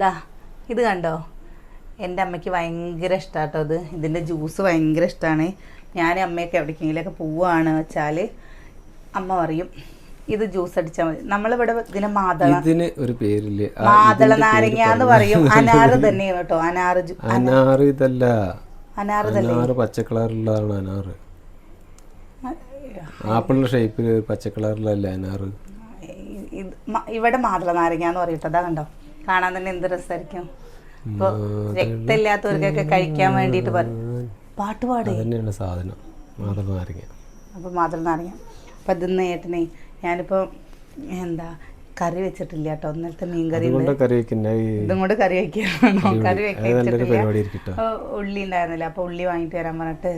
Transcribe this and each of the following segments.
ദാ ഇത് കണ്ടോ? എന്റെ അമ്മയ്ക്ക് ഭയങ്കര ഇഷ്ടാട്ടോ അത് ഇതിന്റെ ജ്യൂസ് ഭയങ്കര ഇഷ്ടമാണ് ഞാൻ അമ്മയൊക്കെ എവിടേക്കെങ്കിലുമൊക്കെ പോവുകയാണ് വെച്ചാൽ അമ്മ പറയും ഇത് ജ്യൂസ് അടിച്ചാൽ മതി. നമ്മളിവിടെ ഇതിനെ മാതള ഇതിന് ഒരു പേരില്ല? മാതള നാരങ്ങ എന്ന് പറയും. അനാറ് തന്നെയാണ് കേട്ടോ. അനാറ് അനാറ് ഇതല്ല. അനാറ് അനാറ് പച്ച കളറിലുള്ളതാണ് അനാറ് ആപ്പിളിന്റെ ഷേപ്പിൽ പച്ച കളറിലല്ല അനാറ്? ഇവിടെ മാതള നാരങ്ങ എന്ന് പറയും കേട്ടോ അതാ കണ്ടോ? കാണാൻ തന്നെ എന്ത് രസമായിരിക്കും. ഇപ്പൊ രക്തമില്ലാത്തവർക്കൊക്കെ കഴിക്കാൻ വേണ്ടിയിട്ട് പറയും പാട്ട് പാടുകയാണ് അതന്നെയാണ് സാധനം. മാതള നാരങ്ങ. അപ്പോൾ മാതള നാരങ്ങ. അപ്പം ഇതിന്ന് ഏട്ടനെ ഞാനിപ്പോൾ എന്താ കറി വെച്ചിട്ടില്ല കേട്ടോ. ഇന്നലത്തെ മീൻ കറി ഇതും കറി വെക്കാണോ. കറി ആയിരിക്കും ഉള്ളി ഉണ്ടായിരുന്നില്ല. അപ്പോൾ ഉള്ളി വാങ്ങിട്ട് വരാൻ പറഞ്ഞിട്ട്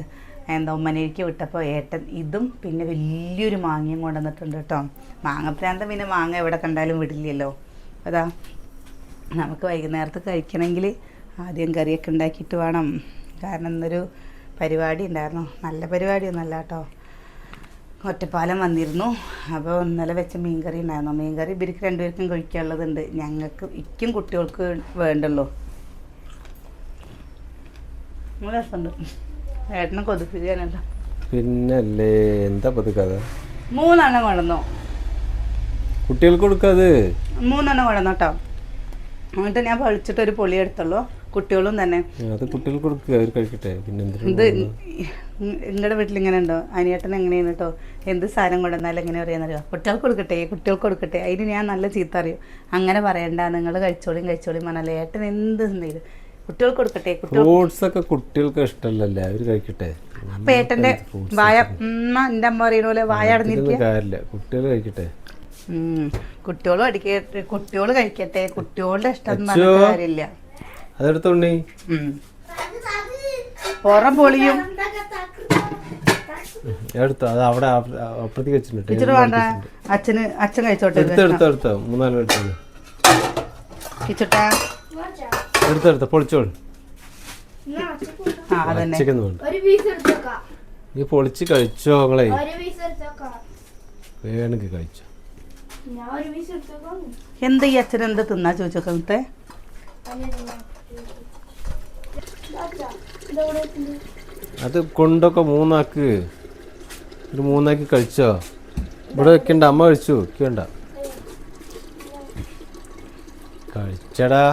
എന്താ ഉമ്മനേക്ക് വിട്ടപ്പോൾ ഏട്ടൻ ഇതും പിന്നെ വലിയൊരു മാങ്ങയും കൊണ്ടുവന്നിട്ടുണ്ട് കേട്ടോ. മാങ്ങപ്രാന്തം പിന്നെ മാങ്ങ എവിടെ കണ്ടാലും വിടില്ലല്ലോ. അതാ. നമുക്ക് വൈകുന്നേരത്ത് കഴിക്കണമെങ്കിൽ ആദ്യം കറിയൊക്കെ ഉണ്ടാക്കിയിട്ട് വേണം. കാരണം ഇന്നൊരു പരിപാടി ഉണ്ടായിരുന്നു. നല്ല പരിപാടിയൊന്നുമല്ല കേട്ടോ. ഒറ്റപ്പാലം വന്നിരുന്നു. അപ്പോൾ ഇന്നലെ വെച്ച മീൻകറി ഉണ്ടായിരുന്നു. മീൻകറി ഇവർക്ക് രണ്ടുപേർക്കും കഴിക്കാനുള്ളതുണ്ട്. ഞങ്ങൾക്ക് ഇക്കും കുട്ടികൾക്ക് വേണ്ടല്ലോ. രസമുണ്ട്. ഏട്ടനെ കൊതിപ്പിക്കാനല്ല പിന്നല്ലേ എന്താ പത് കഥ മൂന്നെണ്ണം കൊണ്ടുവന്നു. കുട്ടികൾക്ക് കൊടുക്കാതെ. മൂന്നെണ്ണം കൊണ്ടുവന്നു കേട്ടോ. എന്നിട്ട് ഞാൻ പഴിച്ചിട്ട് ഒരു പൊളി എടുത്തുള്ളൂ. കുട്ടികളും തന്നെ. അത് കുട്ടികൾക്ക് കൊടുക്കുക അവർ കഴിക്കട്ടെ? പിന്നെ ഇത് നിങ്ങളുടെ വീട്ടിൽ ഇങ്ങനെ ഉണ്ടോ? അനിയേട്ടൻ എങ്ങനെയാണ് കേട്ടോ എന്ത് സാധനം കൊണ്ടുവന്നാലും എങ്ങനെ പറയാന്നറിയോ കുട്ടികൾക്ക് കൊടുക്കട്ടെ കുട്ടികൾക്ക് കൊടുക്കട്ടെ. അതിന് ഞാൻ നല്ല ചീത്ത അറിയും. അങ്ങനെ പറയണ്ട നിങ്ങൾ കഴിച്ചോളിയും കഴിച്ചോളിയും പറഞ്ഞാലേ ഏട്ടൻ എന്ത് എന്തെങ്കിലും കുട്ടികൾക്ക് കൊടുക്കട്ടെ ഫ്രൂട്ട്സ് ഒക്കെ കുട്ടികൾക്ക് ഇഷ്ടമല്ലല്ലേ? അവർ കഴിക്കട്ടെ. അപ്പൊ ഏട്ടന്റെ വായ ഉമ്മ എന്റെ അമ്മ പറയുന്ന പോലെ വായ അടഞ്ഞിരിക്കുക. കുട്ടികൾ കഴിക്കട്ടെ. ഉം. കുട്ടികളും അടിക്കട്ടെ കുട്ടികൾ കഴിക്കട്ടെ. കുട്ടികളുടെ ഇഷ്ടം കാര്യമില്ല. അതെടുത്തോണ്ടേ പുറം പൊളിയും. എടുത്തോ. അത് അവിടെ അപ്പുറത്തേക്ക് വെച്ചിട്ടുണ്ട്. വേണ്ട. അച്ഛന് അച്ഛൻ കഴിച്ചോട്ടെ ഇത്. എടുത്തോ എടുത്തോ എടുത്തോ. മൂന്നാൽ എടുത്തോ കിച്ചുട്ടാ പൊളിച്ചോൾ വേണ്ട. എടുത്തോക്കാ. നീ പൊളിച്ച് കഴിച്ചോ നിങ്ങളെ ഒരു പീസ് എടുത്തോക്കാ. വേണമെങ്കിൽ കഴിച്ചോ ഞാൻ ഒരു പീസ് എടുത്തേക്കാം എന്താ ഈ അച്ഛൻ എന്താ തിന്നാ ചോദിച്ചോക്കത്തെ അത് കൊണ്ടൊക്കെ മൂന്നാക്ക്. ഒരു മൂന്നാക്കി കഴിച്ചോ? ഇവിടെ വെക്കണ്ട അമ്മ കഴിച്ചു. വെക്കണ്ട. കഴിച്ചടാ.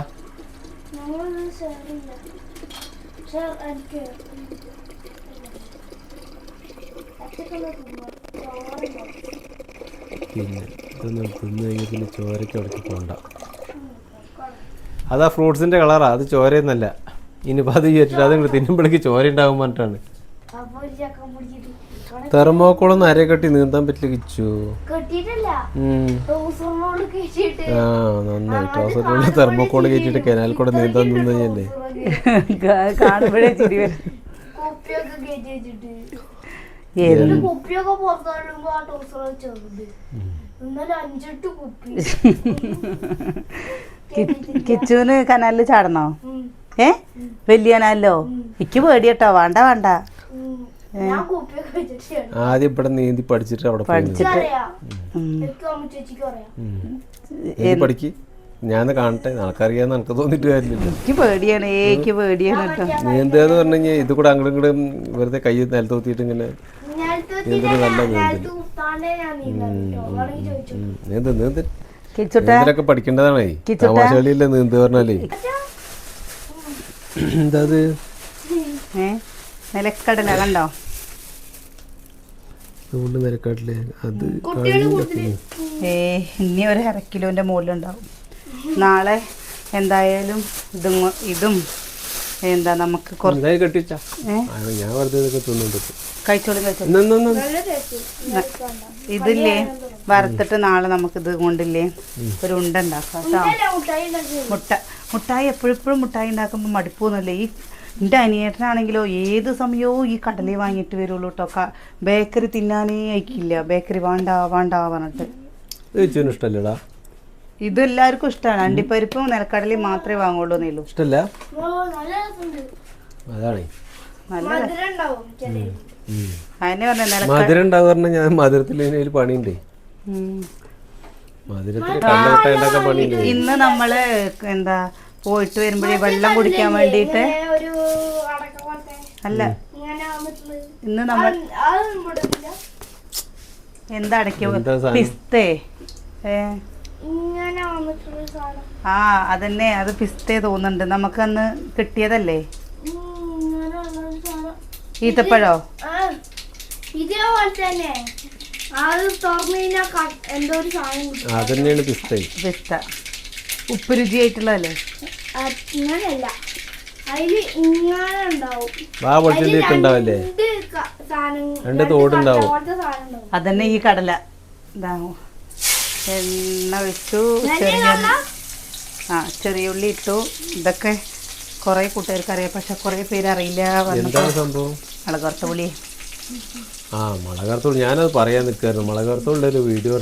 പിന്നെ ഇതൊന്നും തിന്നു കഴിഞ്ഞാൽ പിന്നെ ചോരയ്ക്ക് ഇടയ്ക്ക് പോണ്ട. അതാ ഫ്രൂട്ട്സിന്റെ കളറാ അത് ചോരയൊന്നല്ല. ഇനിയിപ്പോൾ അത് വിചാരിച്ചിട്ട് അത് ഇങ്ങോട്ട് തിന്നുമ്പോഴേക്ക് ചോര ഉണ്ടാകും പറഞ്ഞിട്ടാണ്. തെർമോക്കോളൊന്നും അരയെ കെട്ടി നീന്താൻ പറ്റില്ല കിച്ചു. ആ നന്നായി. ടോസറിനുള്ള തെർമോക്കോൾ കയറ്റിട്ട് കനാൽ കൂടെ നീന്താൻ നിന്നല്ലേ കാണുമ്പോഴേ ചിരി വരും. വെച്ചിട്ട്. ഏത്? ഒരു കുപ്പിയൊക്കെ പുറത്തോടുമ്പോ ആ ടോസർ ചെറുത്. കിച്ചുവിന് കനാലിൽ ചാടണോ. ഏ? വലിയ കനാലിലോ? എനിക്ക് പേടിയട്ടോ. വേണ്ട വേണ്ട. ആദ്യം ഇവിടെ നീന്തി പഠിച്ചിട്ട് അവിടെ ഉം. ഞാൻ കാണട്ടെ. നിനക്കറിയാന്ന് എനിക്ക് തോന്നിട്ട് കാര്യമില്ല. എനിക്ക് പേടിയാണ്. ഏക്ക് എനിക്ക് പേടിയാണ് കേട്ടോ. എന്ന് പറഞ്ഞു കഴിഞ്ഞാൽ ഇത് കൂടെ അങ്ങോട്ടും ഇങ്ങോട്ടും വെറുതെ കൈ നിലത്തോത്തിയിട്ട് ഇങ്ങനെ നീന്തൽ നല്ല ഉം. നീന്ത് നീന്തലൊക്കെ പഠിക്കേണ്ടതാണേ. പറഞ്ഞാലേ. നിലക്കടല കണ്ടോ? അതുകൊണ്ട് നിരക്കാട്ടില്ലേ അത് ഏ ഇനി ഒരു അര കിലോന്റെ മുകളിലുണ്ടാവും നാളെ എന്തായാലും ഇതും ഇതും എന്താ നമുക്ക് ഇതില്ലേ? വറുത്തിട്ട് നാളെ നമുക്ക് ഇത് കൊണ്ടില്ലേ? ഒരു ഉണ്ട ഉണ്ടാക്കാം കേട്ടോ. മുട്ട മുട്ടായി എപ്പോഴെപ്പോഴും മുട്ടായി ഉണ്ടാക്കുമ്പോൾ മടുപ്പൊന്നുമില്ല ഈ എന്റെ അനിയേട്ടനാണെങ്കിലോ ഏത് സമയവും ഈ കടലേ വാങ്ങിയിട്ട് വരുള്ളൂ കേട്ടോ. ബേക്കറി തിന്നാനേ അയക്കില്ല ബേക്കറി വേണ്ട വേണ്ട പറഞ്ഞിട്ട്. ഇഷ്ടമല്ലടാ? ഇത് എല്ലാവർക്കും ഇഷ്ടമാണ് അണ്ടിപ്പരിപ്പും നിലക്കടലയും മാത്രമേ വാങ്ങുള്ളൂ നീലു ഇഷ്ടല്ല? ഓ നല്ല നല്ല മധുരം ഉണ്ടാവും ചെറിയ ഉം. അതിനെ പറഞ്ഞ നില മധുരം ഉണ്ടാവും പറഞ്ഞാൽ ഞാൻ മധുരത്തിൽ പണിയുണ്ട്. ഉം. മധുരത്തിൽ ഉണ്ടാക്കാൻ പണിയുണ്ട്. ഇന്ന് നമ്മൾ എന്താ പോയിട്ട് വരുമ്പോഴേ വെള്ളം കുടിക്കാൻ വേണ്ടിയിട്ട് ഒരു അടക്ക പോലത്തെ അല്ല. ഇങ്ങനെ വന്നിട്ടുള്ളത് ഇന്ന് നമ്മൾ അതൊന്നും എന്താ അടക്കിയ എന്താ സാധനം? പിസ്തേ. ഏ? ആ അതന്നെ. അത് പിസ്തേ തോന്നുന്നുണ്ട്. നമുക്ക് അന്ന് കിട്ടിയതല്ലേ? ഇങ്ങനെ വന്നൊരു സാധനം. ഈത്തപ്പഴോ. അതന്നെയാണ് പിസ്തേ. പിസ്ത. ഉപ്പ് രുചിയായിട്ടുള്ളതല്ലേ അങ്ങനെയല്ല അതിൽ ഇങ്ങനെ ഉണ്ടാവും. രണ്ട് തോടുണ്ടാവും. അതന്നെ ഈ കടല. ഇതാ എണ്ണ ഒഴിച്ചു ചെറിയ ആ ചെറിയ ഉള്ളി ഇട്ടു. ഇതൊക്കെ കുറേ കൂട്ടുകാർക്ക് അറിയാം. പക്ഷെ കുറേ പേര് അറിയില്ല എന്താണ് സംഭവം? മുളക് പുളി ആ മുളകർത്തോൾ ഞാനത് പറയാൻ നിൽക്കായിരുന്നു മുളകർത്തോളിന്റെ ഒരു വീഡിയോ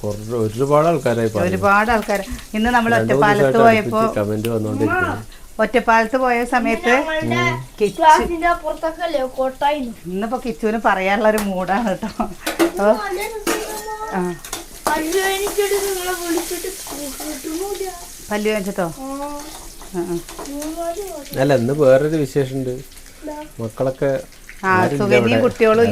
കുറേ ഒരുപാട് ആൾക്കാരായി ഒരുപാട് ആൾക്കാർ ഇന്ന് നമ്മൾ ഒറ്റപ്പാലത്ത് പോയപ്പോ പോയപ്പോൾ കമന്റ് വന്നോണ്ടിരിക്കുന്നു ഒറ്റപ്പാലത്ത് പോയ സമയത്ത് ഇന്നിപ്പോ കിച്ചുവിന് പറയാനുള്ള ഒരു മൂഡാണ് കേട്ടോ. ആ. അയ്യോ എനിക്കിട്ട് നിങ്ങളെ വിളിച്ചിട്ട് കിട്ടുന്നില്ല പല്ലു ദിവസം. അല്ല ഇന്ന് വേറൊരു വിശേഷമുണ്ട്. മക്കളൊക്കെ കുട്ടികളും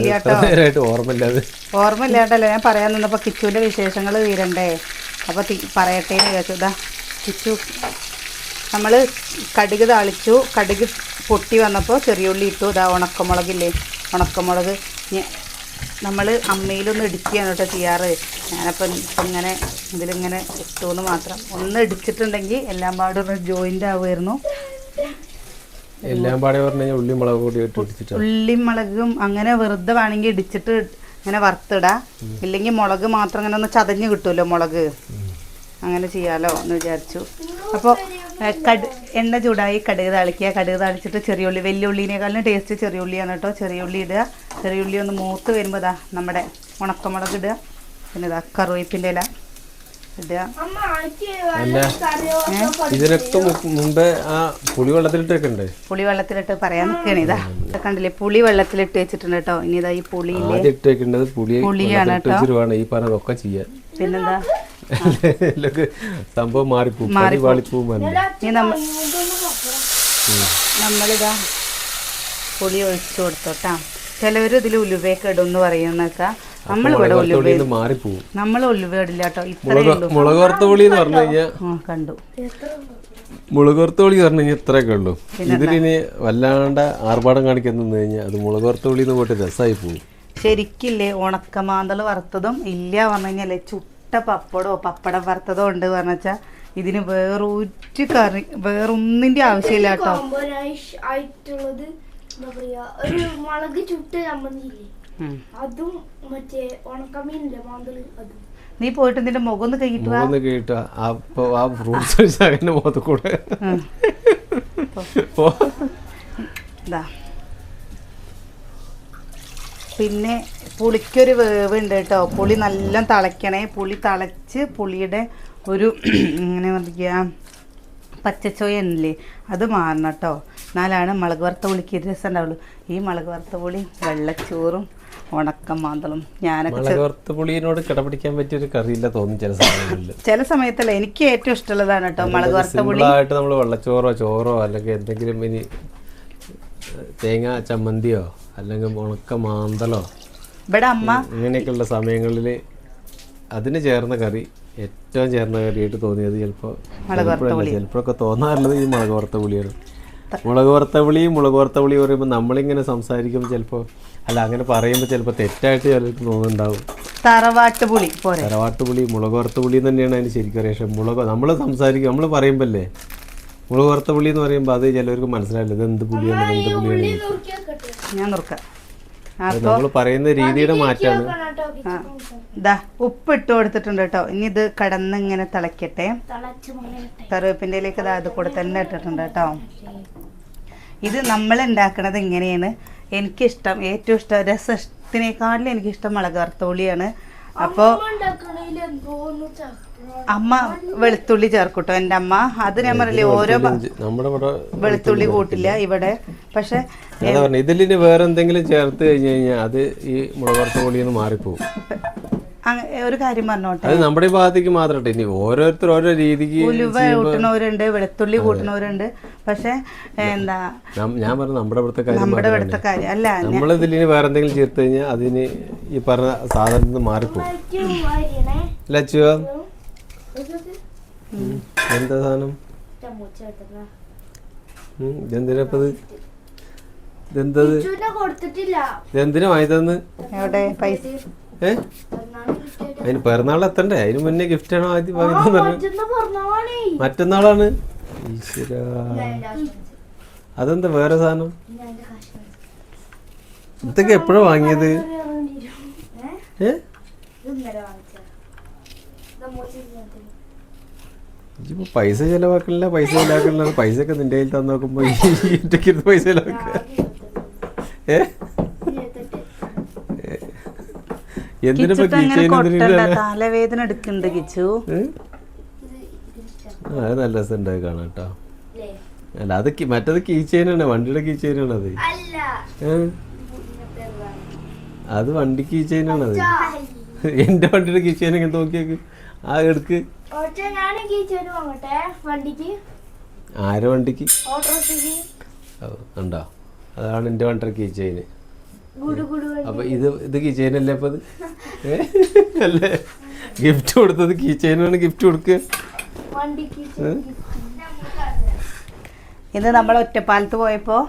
ഓർമ്മയില്ലാതെ. ഓർമ്മ ഞാൻ പറയാൻ നിന്നപ്പോൾ കിച്ചുവിന്റെ വിശേഷങ്ങൾ തീരണ്ടേ? അപ്പോൾ പറയട്ടെ എന്ന് വിചാരിച്ചു. ഇതാ കിച്ചു. നമ്മൾ കടുക് താളിച്ചു. കടുക് പൊട്ടി വന്നപ്പോൾ ചെറിയ ഉള്ളി ഇട്ടു. ഇതാ ഉണക്കമുളകില്ലേ? ഉണക്കമുളക്. നമ്മൾ അമ്മയിലൊന്ന് ഇടിക്കുകയാണ് കേട്ടോ ചെയ്യാറ്. ഞാനപ്പം ഇപ്പം ഇങ്ങനെ ഇതിലിങ്ങനെ ഇട്ടുമെന്ന് മാത്രം. ഒന്ന് ഇടിച്ചിട്ടുണ്ടെങ്കിൽ എല്ലാം പാടും ജോയിന്റ് ആവുമായിരുന്നു. എല്ലാം പാടെ പറഞ്ഞു ഉള്ളി മുളക് കൂടി ഇട്ട് ഉള്ളി മുളകും അങ്ങനെ വെറുതെ വേണമെങ്കിൽ ഇടിച്ചിട്ട് ഇങ്ങനെ വറുത്തിടാം. ഇല്ലെങ്കിൽ മുളക് മാത്രം ഇങ്ങനെ ഒന്ന് ചതഞ്ഞ് കിട്ടുമല്ലോ മുളക്. അങ്ങനെ ചെയ്യാലോ എന്ന് വിചാരിച്ചു. അപ്പോൾ കട് എണ്ണ ചൂടായി കടുക് താളിക്കുക. കടുക് താളിച്ചിട്ട് ചെറിയ ഉള്ളി വലിയ ഉള്ളിനേക്കാളും ടേസ്റ്റ് ചെറിയ ഉള്ളിയാണ് കേട്ടോ. ചെറിയ ഉള്ളി ഇടുക. ചെറിയ ഉള്ളി ഒന്ന് മൂത്ത് വരുമ്പോൾ ഇതാ നമ്മുടെ ഉണക്കമുളക് ഇടുക. പിന്നെ ഇതാ കറിവേപ്പിന്റെ ഇല പുളിവെള്ളത്തിലിട്ട് ഇതിനൊക്കെ മുമ്പേ ആ പുളി വെള്ളത്തിലിട്ടൊക്കെ ഉണ്ട് പുളി വെള്ളത്തിലിട്ട് പറയാൻ നിൽക്കണ ഇതാ കണ്ടില്ലേ? പുളി വെള്ളത്തിലിട്ട് വെച്ചിട്ടുണ്ട് കേട്ടോ. ഇനി ഇതാ ഈ പുളി പുളിയാണ് കേട്ടോ. ഈ പറഞ്ഞതൊക്കെ ചെയ്യാൻ. പിന്നെന്താ? സംഭവം നമ്മൾ നമ്മളിതാ പുളി ഒഴിച്ചു കൊടുത്തോട്ടാ. ചിലവർ ഇതിൽ ഉലുവയൊക്കെ ഇടും എന്ന് പറയുന്നൊക്കെ നമ്മളിവിടെ ഉലുവ പുളിയിൽ നിന്ന് മാറിപ്പോവും. നമ്മൾ ഉലുവ ഇടില്ല കേട്ടോ ഇത്രയേ മുളക് വറുത്ത പുളി എന്ന് പറഞ്ഞു കഴിഞ്ഞാൽ കണ്ടു. മുളക് വറുത്ത പുളി പറഞ്ഞു കഴിഞ്ഞാൽ ഇത്രയൊക്കെ ഉള്ളൂ. ഇതിലിനി വല്ലാണ്ട് ആർഭാടം കാണിക്കുന്ന കഴിഞ്ഞാൽ അത് മുളക് വറുത്ത പുളി എന്ന് പോയിട്ട് രസമായി പോകും ശരിക്കില്ലേ ഉണക്കമാന്തൽ വറുത്തതും ഇല്ല പറഞ്ഞു കഴിഞ്ഞാൽ ചുട്ട പപ്പടമോ പപ്പടം വറുത്തതോ ഉണ്ട് പറഞ്ഞു വെച്ചാൽ ഇതിന് വേറൊരു കറി വേറൊന്നിന്റെ ആവശ്യമില്ല കേട്ടോ. ആയിട്ടുള്ളത് എന്താ പറയാ ഒരു മുളക് ചുട്ട് ചമ്മന്തിയില്ലേ. അതും മറ്റേ ഉണക്കമീനില്ലേ മാന്തൾ അതും. നീ പോയിട്ട് നിന്റെ മുഖം ഒന്ന് കൈയിട്ട് വാ. മൂന്ന് അപ്പൊ ആ ഫ്രൂട്ട്സ് കഴിച്ചാൽ മുഖത്ത് കൂടെ. പിന്നെ പുളിക്കൊരു വേവ് ഉണ്ട് കേട്ടോ. പുളി നല്ല തിളയ്ക്കണേ. പുളി തിളച്ച് പുളിയുടെ ഒരു ഇങ്ങനെ പറയുക പച്ചച്ചോയ ഉണ്ടല്ലേ അത് മാറണം കേട്ടോ. എന്നാലാണ് മുളക് വറുത്ത പുളിക്ക് രസം ഉണ്ടാവുള്ളൂ ഈ മുളക് വറുത്ത പുളി വെള്ളച്ചോറും ഉണക്കം മാന്തളും ഞാനൊക്കെ മുളക് വറുത്ത പുളിയോട് കിടപിടിക്കാൻ പറ്റിയ ഒരു കറിയില്ല തോന്നും ചില സമയങ്ങളിൽ. ചില സമയത്തല്ല എനിക്ക് ഏറ്റവും ഇഷ്ടമുള്ളതാണ് കേട്ടോ മുളക് വറുത്ത പുളി. സിമ്പിളായിട്ട് നമ്മൾ വെള്ളച്ചോറോ ചോറോ അല്ലെങ്കിൽ എന്തെങ്കിലും ഇനി തേങ്ങ ചമ്മന്തിയോ അല്ലെങ്കിൽ ഉണക്ക മാന്തലോ? ഇവിടെ അമ്മ ഇങ്ങനെയൊക്കെയുള്ള സമയങ്ങളിൽ അതിന് ചേർന്ന കറി ഏറ്റവും ചേർന്ന കറിയായിട്ട് തോന്നിയത് ചിലപ്പോൾ ചിലപ്പോഴൊക്കെ തോന്നാറുള്ളത് ഈ മുളക് വറുത്ത പുളിയാണ്. മുളക് വറുത്ത പുളി മുളക് വറുത്ത പുളി പറയുമ്പോൾ നമ്മളിങ്ങനെ സംസാരിക്കുമ്പോൾ ചിലപ്പോൾ അല്ല അങ്ങനെ പറയുമ്പോൾ ചിലപ്പോൾ തെറ്റായിട്ട് ചിലർക്ക് തോന്നുന്നുണ്ടാവും. തറവാട്ട് പുളി തറവാട്ട് പുളി മുളക് വറുത്ത പുളി തന്നെയാണ് അതിന് ശരിക്കും അറിയാം. പക്ഷേ മുളക് നമ്മൾ സംസാരിക്കും നമ്മൾ പറയുമ്പോൾ അല്ലേ മുളക് വറുത്ത പുളി എന്ന് പറയുമ്പോൾ അത് ചിലവർക്ക് മനസ്സിലായില്ല ഇത് എന്ത് പുളിയാണ് എന്ത് പുളിയാണ് ഞാൻ നുറുക്കാം നമ്മൾ പറയുന്ന രീതിയുടെ മാറ്റാണ്. ദാ ഇതാ ഉപ്പ് ഇട്ട് കൊടുത്തിട്ടുണ്ട് കേട്ടോ ഇനി ഇത് കടന്ന് ഇങ്ങനെ തിളയ്ക്കട്ടെ തിളച്ച് മങ്ങട്ടെ കറിവേപ്പിന്റെ ഇലയ്ക്ക് ഇതാ അത് കൂടെ തന്നെ ഇട്ടിട്ടുണ്ട് കേട്ടോ ഇത് നമ്മൾ ഉണ്ടാക്കുന്നത് ഇങ്ങനെയാണ്. എനിക്കിഷ്ടം ഏറ്റവും ഇഷ്ടം രസത്തിനേക്കാളിലും എനിക്കിഷ്ടം മുളക് വറുത്തുള്ളിയാണ് അപ്പോൾ അമ്മ വെളുത്തുള്ളി ചേർക്കൂട്ടോ എന്റെ അമ്മ. അത് ഞാൻ പറയില്ലേ ഓരോ വെളുത്തുള്ളി കൂട്ടില്ല. ഇവിടെ. പക്ഷെ അതാ പറഞ്ഞു ഇതിലിന് വേറെ എന്തെങ്കിലും ചേർത്ത് കഴിഞ്ഞു കഴിഞ്ഞാൽ അത് ഈ മുളക് വറുത്ത പുളിയിൽ നിന്ന് മാറിപ്പോവും ഒരു കാര്യം പറഞ്ഞോട്ടെ? അത് നമ്മുടെ ഭാഗത്തേക്ക് മാത്രട്ടെ ഇനി ഓരോരുത്തർ ഓരോ രീതിക്ക് ഉലുവ കൂട്ടണവരുണ്ട് വെളുത്തുള്ളി കൂട്ടണവരുണ്ട് പക്ഷെ എന്താ? ഞാൻ പറഞ്ഞു നമ്മുടെ ഇവിടുത്തെ കാര്യം നമ്മുടെ മാത്രമേ ഇവിടുത്തെ കാര്യം. അല്ല നമ്മൾ ഇതിൽ ഇനി വേറെ എന്തെങ്കിലും ചേർത്ത് കഴിഞ്ഞാൽ അതിന് ഈ പറഞ്ഞ സാധനത്തിൽ നിന്ന് മാറിപ്പോകും ലച്ചുവ എന്താ സാധനം? ഇതെന്തിനാ ഇതെന്തത്? ഇതെന്തിനാ വാങ്ങി തന്ന് എവിടെ? പൈസ. ഏ? അതിന് പിറന്നാൾ എത്തണ്ടേ? അതിന് മുന്നേ ഗിഫ്റ്റ് ആണോ ആദ്യം വാങ്ങി തന്നെ മറ്റന്നാളാണ്? ഈശ്വര. അതെന്താ വേറെ സാധനം? ഇതൊക്കെ എപ്പോഴാ വാങ്ങിയത്? ഏ? ഇപ്പൊ പൈസ ചെലവാക്കണില്ല പൈസ ചെലവാക്കണില്ല പൈസ ഒക്കെ നിന്റെ കയ്യിൽ തന്നു നോക്കുമ്പോ ഈ ഒറ്റയ്ക്ക് ഇരുന്ന് പൈസ ചെലവാക്കുക ഏ എന്തിനിപ്പോ കിച്ചിട്ട് അങ്ങനെ കൊട്ടണ്ട കീച്ചേന് തലവേദന എടുക്കുന്നുണ്ട് കിച്ചു. അത് നല്ല രസം കാണാം കേട്ടോ അല്ല അത് മറ്റത് കീച്ചേനാണ് വണ്ടിയുടെ കീച്ചേനാണ് അത് അല്ല അത് വണ്ടി കീച്ചേനാണ് അത് എന്റെ വണ്ടിയുടെ കീച്ചേന ഇങ്ങനെ നോക്കിയേക്ക്. ആ എടുക്ക്. ആരെ വണ്ടിക്ക്? കണ്ടോ? അതാണ് എന്റെ വണ്ടർ കീ ഗുഡു ഗുഡു അപ്പൊ ഇത് ഇത് കീച്ചേനല്ലേ അപ്പൊ ഇത്? ഏ? അല്ലേ? ഗിഫ്റ്റ് കൊടുത്തത് കീച്ചേനാണ് ഗിഫ്റ്റ് കൊടുക്കുക ഇന്ന് നമ്മൾ ഒറ്റപ്പാലത്ത് പോയപ്പോൾ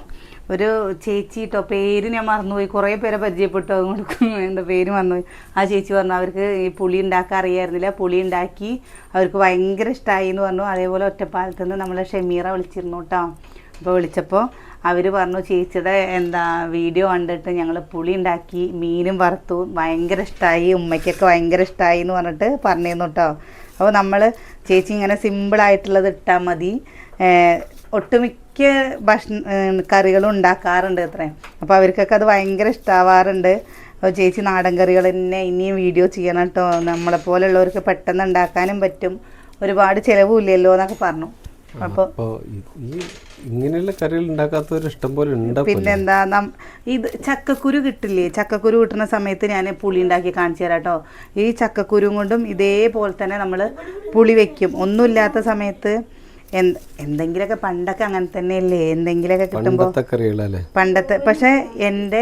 ഒരു ചേച്ചി കേട്ടോ പേര് ഞാൻ മറന്നുപോയി. കുറേ പേരെ പരിചയപ്പെട്ടു. അതുകൊണ്ട് എന്താ പേര് മറന്നുപോയി. ആ ചേച്ചി പറഞ്ഞു അവർക്ക് ഈ പുളി ഉണ്ടാക്കാൻ അറിയായിരുന്നില്ല. പുളി ഉണ്ടാക്കി അവർക്ക് ഭയങ്കര ഇഷ്ടമായി എന്ന് പറഞ്ഞു. അതേപോലെ ഒറ്റപ്പാലത്ത് നിന്ന് നമ്മളെ ഷെമീറ വിളിച്ചിരുന്നു കേട്ടോ അപ്പോൾ വിളിച്ചപ്പോൾ അവർ പറഞ്ഞു ചേച്ചിയുടെ എന്താ വീഡിയോ കണ്ടിട്ട് ഞങ്ങൾ പുളി ഉണ്ടാക്കി മീനും വറുത്തു ഭയങ്കര ഇഷ്ടമായി ഉമ്മയ്ക്കൊക്കെ ഭയങ്കര ഇഷ്ടമായി എന്ന് പറഞ്ഞിട്ട് പറഞ്ഞിരുന്നു കേട്ടോ അപ്പോൾ നമ്മൾ ചേച്ചി ഇങ്ങനെ സിമ്പിളായിട്ടുള്ളത് ഇട്ടാൽ മതി. ഒട്ടുമിക്ക ഭക്ഷണ കറികളും ഉണ്ടാക്കാറുണ്ട് അത്രേ. അപ്പോൾ അവർക്കൊക്കെ അത് ഭയങ്കര ഇഷ്ടമാവാറുണ്ട് അപ്പോൾ ചേച്ചി നാടൻ കറികൾ തന്നെ ഇനിയും വീഡിയോ ചെയ്യണം കേട്ടോ നമ്മളെ പോലുള്ളവർക്ക് പെട്ടെന്ന് ഉണ്ടാക്കാനും പറ്റും. ഒരുപാട് ചിലവുമില്ലല്ലോ എന്നൊക്കെ പറഞ്ഞു. അപ്പോൾ ഈ ഇങ്ങനെയുള്ള കറികൾ ഉണ്ടാക്കാത്തവർ ഇഷ്ടം പോലെ ഉണ്ട് പിന്നെന്താ നം ഇത് ചക്കക്കുരു കിട്ടില്ലേ? ചക്കക്കുരു കിട്ടുന്ന സമയത്ത് ഞാൻ പുളി ഉണ്ടാക്കി കാണിച്ചു തരാം കേട്ടോ ഈ ചക്കക്കുരു കൊണ്ടും ഇതേപോലെ തന്നെ നമ്മൾ പുളി വെക്കും. ഒന്നുമില്ലാത്ത സമയത്ത് എന്ത് എന്തെങ്കിലുമൊക്കെ പണ്ടൊക്കെ അങ്ങനെ തന്നെയല്ലേ? എന്തെങ്കിലുമൊക്കെ കിട്ടുമ്പോൾ പണ്ടത്തെ പക്ഷെ എന്റെ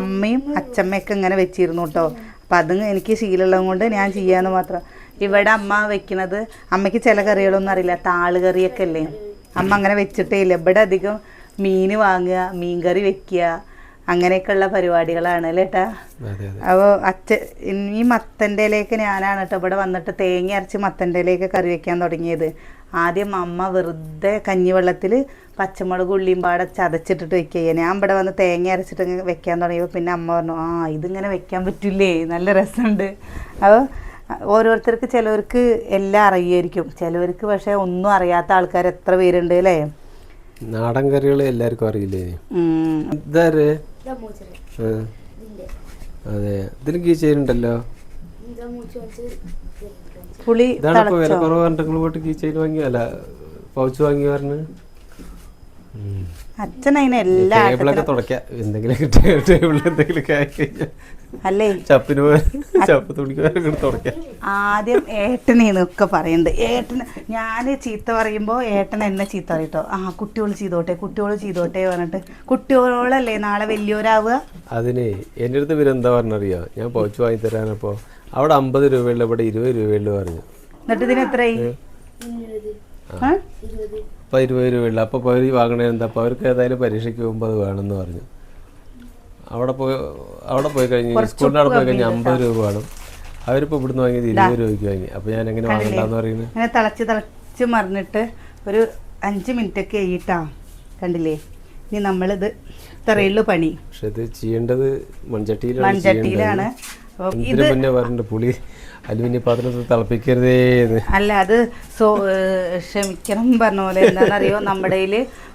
അമ്മയും അച്ചമ്മയൊക്കെ ഇങ്ങനെ വെച്ചിരുന്നു കേട്ടോ അപ്പം അത് എനിക്ക് ശീലമുള്ളത് കൊണ്ട് ഞാൻ ചെയ്യാന്ന് മാത്രം. ഇവിടെ അമ്മ വെക്കുന്നത് അമ്മയ്ക്ക് ചില കറികളൊന്നും അറിയില്ല. താളുകറിയൊക്കെ അല്ലേ അമ്മ അങ്ങനെ വെച്ചിട്ടേ ഇല്ല. ഇവിടെ അധികം മീൻ വാങ്ങുക മീൻ കറി വെക്കുക അങ്ങനെയൊക്കെയുള്ള പരിപാടികളാണ് അല്ലേ ഏട്ടാ? അതെ അതെ. അപ്പോൾ അച്ഛ ഈ മത്തന്റെ ഇലയൊക്കെ ഞാനാണ് കേട്ടോ ഇവിടെ വന്നിട്ട് തേങ്ങ അരച്ച് മത്തന്റെ ഇലയൊക്കെ കറി വെക്കാൻ തുടങ്ങിയത്. ആദ്യം അമ്മ വെറുതെ കഞ്ഞിവെള്ളത്തിൽ പച്ചമുളക് ഉള്ളിയും പാടെ ചതച്ചിട്ടിട്ട് വെക്കുക. ഞാൻ ഇവിടെ വന്ന് തേങ്ങ അരച്ചിട്ട് വെക്കാൻ തുടങ്ങിയപ്പോൾ പിന്നെ അമ്മ പറഞ്ഞു ആ ഇതിങ്ങനെ വെക്കാൻ പറ്റില്ലേ? നല്ല രസമുണ്ട്. അപ്പോൾ ഓരോരുത്തർക്ക് ചിലവർക്ക് എല്ലാം അറിയായിരിക്കും. ചിലവർക്ക് പക്ഷേ ഒന്നും അറിയാത്ത ആൾക്കാർ എത്ര പേരുണ്ട് അല്ലേ? നാടൻ കറികൾ എല്ലാവർക്കും അറിയില്ലേ. ഇതാര്? അതെ. ഇതിന് വെച്ച് പുളി ഇതാണ് വില കുറവ് പറഞ്ഞിട്ട് നിങ്ങൾ പോയിട്ട് കീച്ചേൻ വാങ്ങി പൗച്ച് വാങ്ങി പറഞ്ഞു? അച്ഛൻ അതിന് എല്ലാ ടേബിളൊക്കെ തുടയ്ക്കാം. എന്തെങ്കിലുമൊക്കെ ടേബിളിൽ എന്തെങ്കിലുമൊക്കെ ആയി അല്ലേ? ചപ്പിന് പോയി ചപ്പ് തുണിക്ക് തുടയ്ക്കാം. ആദ്യം ഏട്ടനെയാണ് ഒക്കെ പറയുന്നത് ഏട്ടന് ഞാൻ ചീത്ത പറയുമ്പോ ഏട്ടൻ എന്നെ ചീത്ത പറയട്ടോ ആ കുട്ടികൾ ചെയ്തോട്ടെ കുട്ടികൾ ചെയ്തോട്ടെ പറഞ്ഞിട്ട്. കുട്ടികളല്ലേ നാളെ വലിയവരാവുക? അതിന് എന്റെ അടുത്ത് ഇവർ എന്താ പറഞ്ഞറിയോ? ഞാൻ പൗച്ച് വാങ്ങി തരാനപ്പോൾ അവിടെ അമ്പത് രൂപയുള്ള ഇവിടെ ഇരുപത് രൂപയുള്ള പറഞ്ഞു. എന്നിട്ട് ഇതിന് എത്രയായി അപ്പോൾ ഇരുപത് രൂപയുള്ള. അപ്പോൾ പൗരി വാങ്ങണേ എന്താ? അപ്പോൾ അവർക്ക് ഏതായാലും പരീക്ഷയ്ക്ക് പോകുമ്പോൾ അത് വേണമെന്ന് പറഞ്ഞു. അവിടെ പോയി അവിടെ പോയി കഴിഞ്ഞ് സ്കൂളിന്റെ അവിടെ പോയി കഴിഞ്ഞാൽ അമ്പത് രൂപ വേണം. അവരിപ്പോൾ ഇവിടുന്ന് വാങ്ങിയത് ഇരുപത് രൂപയ്ക്ക് വാങ്ങി. അപ്പോൾ ഞാൻ എങ്ങനെ വാങ്ങണ്ടെന്ന് പറയുന്നത് അങ്ങനെ തിളച്ച് തിളച്ച് മറിഞ്ഞിട്ട് ഒരു അഞ്ച് മിനിറ്റ് ഒക്കെ ആയിട്ടാ. കണ്ടില്ലേ? ഇനി നമ്മളിത് ഇത്രയുള്ളൂ പണി. പക്ഷെ ഇത് ചെയ്യേണ്ടത് മൺചട്ടിയിലാണ് മൺചട്ടിയിലാണ്. ഇതിന് മുന്നേ പറഞ്ഞിട്ട് പുളി അലുമിനിയം പാത്രത്തിൽ തിളപ്പിക്കരുതേ അല്ല അത് സോ ക്ഷമിക്കണം പറഞ്ഞ പോലെ എന്താണെന്നറിയോ? നമ്മുടെ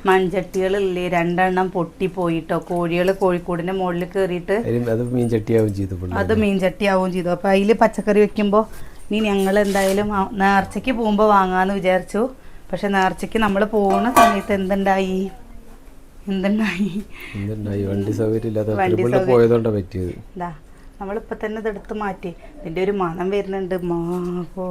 മൺചട്ടികളില്ലേ രണ്ടെണ്ണം പൊട്ടിപ്പോയിട്ടോ കോഴികൾ കോഴിക്കോടിന്റെ മുകളിൽ കയറിയിട്ട് അത് മീൻചട്ടിയാവും ചെയ്തു അത് മീൻചട്ടി ആവുകയും ചെയ്തു. അപ്പോൾ അതിൽ പച്ചക്കറി വെക്കുമ്പോൾ ഇനി ഞങ്ങൾ എന്തായാലും നേർച്ചയ്ക്ക് പോകുമ്പോൾ വാങ്ങാന്ന് വിചാരിച്ചു. പക്ഷെ നേർച്ചയ്ക്ക് നമ്മൾ പോകുന്ന സമയത്ത് എന്തുണ്ടായി? എന്തുണ്ടായി? വണ്ടി സൗകര്യം. ഇല്ലാതെ പോയതുകൊണ്ടാണ് പറ്റിയത് നമ്മളിപ്പോൾ തന്നെ ഇതെടുത്ത് മാറ്റി. ഇതിന്റെ ഒരു മണം വരുന്നുണ്ട്. മാവോ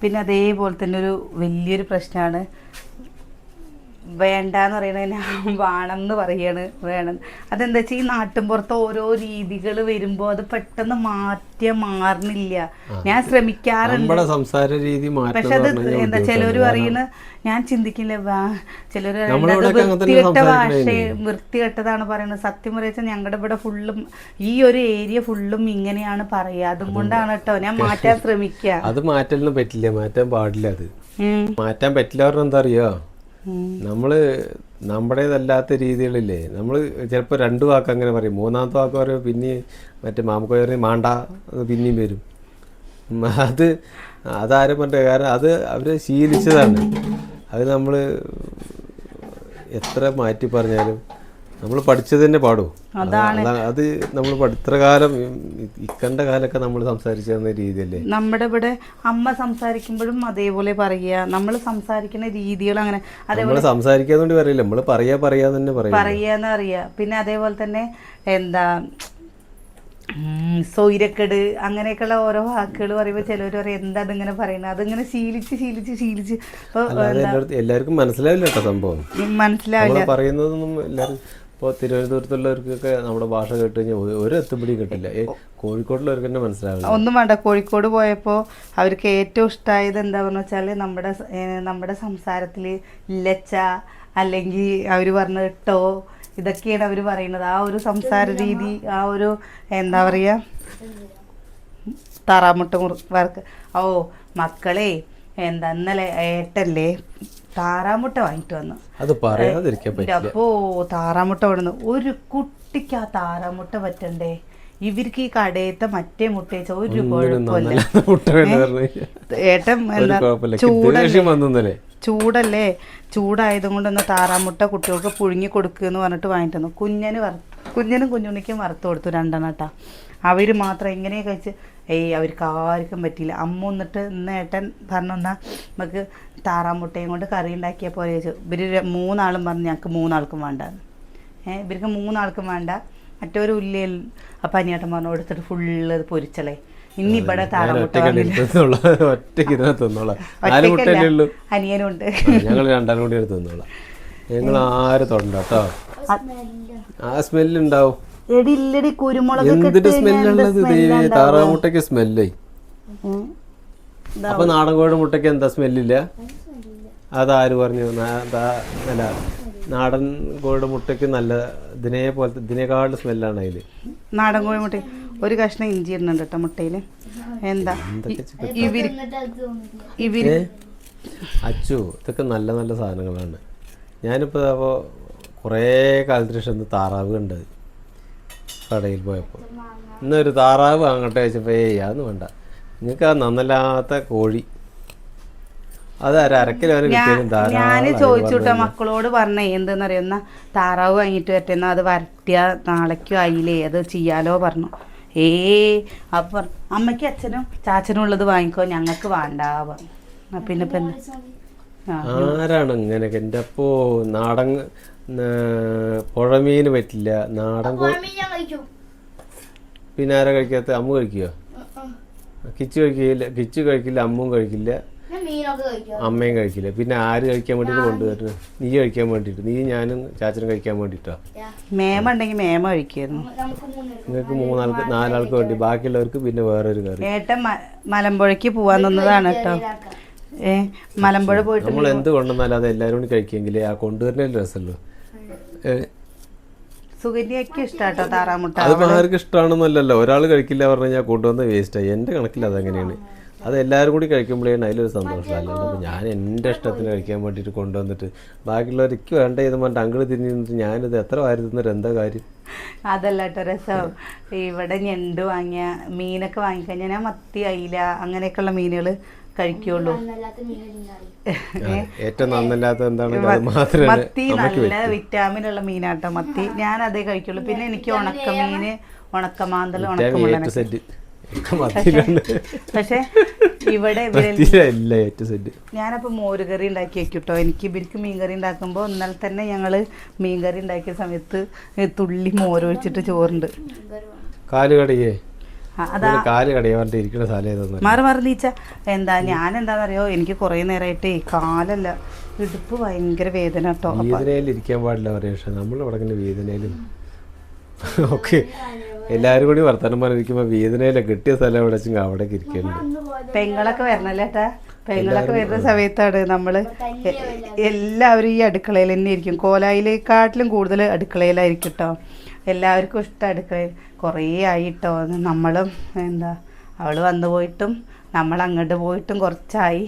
പിന്നെ അതേപോലെ തന്നെ ഒരു വലിയൊരു പ്രശ്നമാണ് വേണ്ടാന്ന് പറയണതിന് വേണം എന്ന് പറയാണ്. വേണം. അതെന്താ വെച്ചാൽ ഈ നാട്ടിൻപുറത്ത് ഓരോ രീതികൾ വരുമ്പോൾ അത് പെട്ടെന്ന് മാറ്റിയ മാറണില്ല. ഞാൻ ശ്രമിക്കാറുണ്ട്. സംസാര രീതി പക്ഷെ അത് എന്താ ചിലർ പറയുന്ന ഞാൻ ചിന്തിക്കില്ല ചിലർ വൃത്തികെട്ട ഭാഷ വൃത്തികെട്ടതാണ് പറയുന്നത് സത്യം പറയുക ഞങ്ങളുടെ ഇവിടെ ഫുള്ളും ഈ ഒരു ഏരിയ ഫുള്ളും ഇങ്ങനെയാണ് പറയുക. അതും കൊണ്ടാണ് കേട്ടോ ഞാൻ മാറ്റാൻ ശ്രമിക്കുക അത് മാറ്റാനൊന്നും പറ്റില്ല മാറ്റാൻ പാടില്ല അത്. മാറ്റാൻ പറ്റില്ല പറഞ്ഞാൽ എന്താ അറിയോ? ഉം. നമ്മൾ നമ്മുടേതല്ലാത്ത രീതികളില്ലേ? നമ്മൾ ചിലപ്പോൾ രണ്ട് വാക്ക് അങ്ങനെ പറയും. മൂന്നാമത്തെ വാക്ക് പറയുമ്പോൾ പിന്നെ മറ്റേ മാമക്കോയ പറയും മാണ്ട പിന്നെയും വരും. അത് അതാരും പറഞ്ഞ കാരണം അത് അവർ ശീലിച്ചതാണ്. അത് നമ്മൾ എത്ര മാറ്റി പറഞ്ഞാലും നമ്മൾ പഠിച്ചത് തന്നെ പാടും. അത് നമ്മൾ ഇത്ര കാലം ഇക്കണ്ട കാലൊക്കെ നമ്മൾ സംസാരിച്ചിരുന്ന രീതിയല്ലേ? നമ്മുടെ ഇവിടെ അമ്മ സംസാരിക്കുമ്പോഴും അതേപോലെ പറയുക. നമ്മൾ സംസാരിക്കുന്ന രീതികൾ അങ്ങനെ അതേപോലെ നമ്മൾ സംസാരിക്കാന്നുകൊണ്ട് പറയില്ല. നമ്മൾ പറയാ പറയാ തന്നെ പറയാ പറയാന്ന് അറിയാം. പിന്നെ അതേപോലെ തന്നെ എന്താ സൊയിരക്കെട് അങ്ങനെയൊക്കെയുള്ള ഓരോ വാക്കുകൾ പറയുമ്പോൾ ചിലവർ പറയും എന്താ ഇങ്ങനെ പറയുന്നത് അതിങ്ങനെ ശീലിച്ച് ശീലിച്ച് ശീലിച്ച്. എല്ലാവർക്കും മനസ്സിലാവില്ല കേട്ടോ സംഭവം. മനസ്സിലാവില്ല. പറയുന്നതൊന്നും എല്ലാവരും ഇപ്പോൾ തിരുവനന്തപുരത്തുള്ളവർക്കൊക്കെ നമ്മുടെ ഭാഷ കേട്ട് കഴിഞ്ഞാൽ ഒരു- എത്തുപിടിയും കിട്ടില്ല. കോഴിക്കോട്ടുള്ളവർക്ക് തന്നെ മനസ്സിലാവില്ല. ഒന്നും വേണ്ട. കോഴിക്കോട് പോയപ്പോൾ അവർക്ക് ഏറ്റവും ഇഷ്ടമായത് എന്താണെന്ന് വെച്ചാൽ നമ്മുടെ നമ്മുടെ സംസാരത്തിൽ ഇല്ലച്ച അല്ലെങ്കിൽ അവർ പറഞ്ഞ ഇട്ടോ ഇതൊക്കെയാണ് അവർ പറയുന്നത്. ആ ഒരു സംസാര രീതി ആ ഒരു എന്താ പറയുക താറാമുട്ട വർക്ക്. ഓ മക്കളെ എന്താ ഇന്നലെ ഏട്ടല്ലേ താറാമുട്ട വാങ്ങിട്ട് വന്നു. അത് പറയാതിരിക്കാൻ എന്റെ പറ്റില്ല. അപ്പോ താറാമുട്ട വിടുന്നു ഒരു കുട്ടിക്ക് ആ താറാമുട്ട പറ്റണ്ടേ? ഇവർക്ക് ഈ കടയത്തെ മറ്റേ മുട്ട വെച്ചാൽ ഒരു കുഴപ്പമില്ല. ഏട്ടൻ ചൂടല്ലേ? ചൂടല്ലേ? ചൂടായതും കൊണ്ട് ഒന്ന് താറാമുട്ട കുട്ടികൾക്ക് പുഴുങ്ങി കൊടുക്കുക എന്ന് പറഞ്ഞിട്ട് വാങ്ങിട്ട് വന്നു. കുഞ്ഞന് കുഞ്ഞനും കുഞ്ഞുണ്ണിക്കും വറുത്ത് കൊടുത്തു രണ്ടെണ്ണട്ടാ അവർ മാത്രം എങ്ങനെ കഴിച്ച് ഏയ് അവർക്ക് ആർക്കും പറ്റിയില്ല. അമ്മ എന്നിട്ട് ഇന്ന് ഏട്ടൻ പറഞ്ഞു എന്നാൽ നമുക്ക് താറാമുട്ടയും കൊണ്ട് കറി ഉണ്ടാക്കിയാൽ പോലെ ചോദിച്ചു ഇവർ മൂന്നാളും പറഞ്ഞു ഞങ്ങൾക്ക് മൂന്നാൾക്കും വേണ്ട. ഏഹ് ഇവർക്ക് മൂന്നാൾക്കും വേണ്ട. മറ്റൊരു ഉള്ളിൽ അപ്പം അനിയേട്ടൻ പറഞ്ഞു എടുത്തിട്ട് ഫുള്ള് പൊരിച്ചളേ. ഇനി ഇവിടെ താറാമുട്ട അനിയനുണ്ട് ഞങ്ങൾ രണ്ടാലും കൂടി എടുത്ത് തിന്നോളാം. ഞങ്ങൾ ആരും തൊണ്ട കേട്ടോ ആ സ്മെല്ല് ഉണ്ടാവും എടി ഇല്ലടി കുരുമുളക് എന്തിന്റെ സ്മെല്ലുള്ളത് ദൈവേ താറാമുട്ടയ്ക്ക് സ്മെല്ലേ? അപ്പൊ നാടൻ കോഴി മുട്ടയ്ക്ക് എന്താ സ്മെല്ലില്ല? അതാര് പറഞ്ഞു? അല്ല നാടൻ കോഴിയുടെ മുട്ടയ്ക്ക് നല്ല ഇതിനെ പോലത്തെ ഇതിനേക്കാളും സ്മെല്ലാണ് അതിൽ. നാടൻ കോഴി മുട്ട ഒരു കഷ്ണം ഇഞ്ചി ഇടുന്നുണ്ട് കേട്ടോ മുട്ടയിൽ എന്താ? ഇവർ ഇവർ അച്ചു ഇതൊക്കെ നല്ല നല്ല സാധനങ്ങളാണ്. ഞാനിപ്പോൾ അപ്പോൾ കുറേ കാലത്തിന് ശേഷം ഒന്ന് താറാവ് കണ്ടത് കടയിൽ പോയപ്പോൾ ഇന്നൊരു താറാവ് വാങ്ങട്ടെ വെച്ചപ്പോൾ ഏയ് അതൊന്നും വേണ്ട. നിങ്ങൾക്ക് ആ നന്നല്ലാത്ത കോഴി. അത് അര അരക്കിലോ ഞാൻ ധാരാളം ചോദിച്ചു കേട്ടോ മക്കളോട് പറഞ്ഞേ എന്തെന്നറിയുന്ന താറാവ് വാങ്ങിയിട്ട് വരട്ടെന്ന് അത് വരട്ടിയ നാളേക്കും ആയില്ലേ അത് ചെയ്യാലോ പറഞ്ഞു. ഏ അപ്പൊ അമ്മയ്ക്കും അച്ഛനും ചാച്ചനും ഉള്ളത് വാങ്ങിക്കോ ഞങ്ങൾക്ക് വേണ്ട പറഞ്ഞു. പിന്നെ ഇപ്പൊ ആരാണ് ഇങ്ങനെ എന്റെ അപ്പോ നാടൻ പുഴമീൻ പറ്റില്ല. നാടൻ പിന്നെ ആരാ കഴിക്കാത്ത? അമ്മ കഴിക്കുക കിച്ചു കഴിക്കില്ല. കിച്ചു കഴിക്കില്ല അമ്മും കഴിക്കില്ല. ഞാൻ മീനൊക്കെ കഴിക്കും അമ്മയും കഴിക്കില്ല. പിന്നെ ആര് കഴിക്കാൻ വേണ്ടിയിട്ട് കൊണ്ടുവരുന്നത് നീ കഴിക്കാൻ വേണ്ടിയിട്ട് നീ ഞാനും ചാച്ചനും കഴിക്കാൻ വേണ്ടിയിട്ടോ മേമ ഉണ്ടെങ്കിൽ മേമ മൂന്ന് നിങ്ങൾക്ക് മൂന്നാൾക്ക് നാലാൾക്ക് വേണ്ടി. ബാക്കിയുള്ളവർക്ക് പിന്നെ വേറൊരു കറി. ഏട്ടൻ മലമ്പുഴയ്ക്ക് പോവാൻ നിന്നതാണ് കേട്ടോ. ഏഹ് മലമ്പുഴ പോയിട്ട് നമ്മൾ എന്ത് കൊണ്ടുവന്നാലും അത് എല്ലാവരും കൂടി കഴിക്കുമെങ്കിലേ ആ കൊണ്ടുവരുന്നതിൽ രസമല്ലോ ഇഷ്ടാട്ടോ താറാമുട്ട? അതിപ്പോ ആർക്കും ഇഷ്ടമാണെന്നല്ലല്ലോ ഒരാൾ കഴിക്കില്ല പറഞ്ഞു കഴിഞ്ഞാൽ കൊണ്ടുവന്ന വേസ്റ്റായി എന്റെ കണക്കിൽ അതെങ്ങനെയാണ്. അത് എല്ലാവരും കൂടി കഴിക്കുമ്പോഴേ അതിലൊരു സന്തോഷമല്ലോ ഞാൻ എന്റെ ഇഷ്ടത്തിന് കഴിക്കാൻ വേണ്ടിയിട്ട് കൊണ്ടുവന്നിട്ട് ബാക്കിയുള്ളവർക്ക് വേണ്ട ഇത് പറഞ്ഞിട്ട് അങ്കിൾ തിരിഞ്ഞിട്ട് നിന്നിട്ട് ഞാനിത് എത്ര വാരി തിന്നിട്ട് എന്താ കാര്യം? അതല്ല കേട്ടോ രസം. ഇവിടെ ഞണ്ട് വാങ്ങിയ മീനൊക്കെ വാങ്ങിക്കഴിഞ്ഞാൽ മത്തി അയില അങ്ങനെയൊക്കെയുള്ള മീനുകൾ കഴിക്കുള്ളൂ. ഏറ്റവും നന്നല്ലാത്ത എന്താണ് മത്തി നല്ല വിറ്റാമിൻ ഉള്ള മീനാട്ടോ മത്തി. ഞാൻ അതേ കഴിക്കുള്ളൂ. പിന്നെ എനിക്ക് ഉണക്കമീന് ഉണക്കമാന്തൽ വിറ്റാമിൻ പക്ഷേ ഇവിടെ ഞാനപ്പോ മോരുകറി ഉണ്ടാക്കി വെക്കൂട്ടോ. കേട്ടോ എനിക്ക് ഇവർക്ക് മീൻകറി ഉണ്ടാക്കുമ്പോൾ ഇന്നലെ തന്നെ ഞങ്ങൾ മീൻകറി ഉണ്ടാക്കിയ സമയത്ത് തുള്ളി മോരൊഴിച്ചിട്ട് ചോറുണ്ട്. കാൽ കാൽ ഇരിക്കുന്ന സ്ഥലം മാറി മാറി നീച്ച എന്താ ഞാൻ എന്താണെന്നറിയോ? എനിക്ക് കുറേ നേരമായിട്ട് കാലല്ല. ഇടുപ്പ് ഭയങ്കര വേദന കേട്ടോ. വേദനയിൽ ഇരിക്കാൻ പാടില്ല പറയാം പക്ഷെ നമ്മൾ ഇവിടെ ഇങ്ങനെ വേദനയിലും ഓക്കെ എല്ലാവരും കൂടി വർത്തമാനം പറഞ്ഞിരിക്കുമ്പോൾ വേദനയിലെ കിട്ടിയ സ്ഥലം എവിടെ വെച്ചെങ്കിൽ അവിടേക്ക് ഇരിക്കലുണ്ട് പെങ്ങളൊക്കെ വരണല്ലേ ഏട്ടാ? പെങ്ങളൊക്കെ വരുന്ന സമയത്താണ് നമ്മൾ എല്ലാവരും ഈ അടുക്കളയിൽ തന്നെ ഇരിക്കും. കോലായിലേക്കാട്ടിലും കൂടുതൽ അടുക്കളയിലായിരിക്കും കേട്ടോ എല്ലാവർക്കും ഇഷ്ടം അടുക്കളയിൽ. കുറേ ആയിട്ടോ. നമ്മളും എന്താ അവൾ വന്നു പോയിട്ടും നമ്മൾ അങ്ങോട്ട് പോയിട്ടും കുറച്ചായി.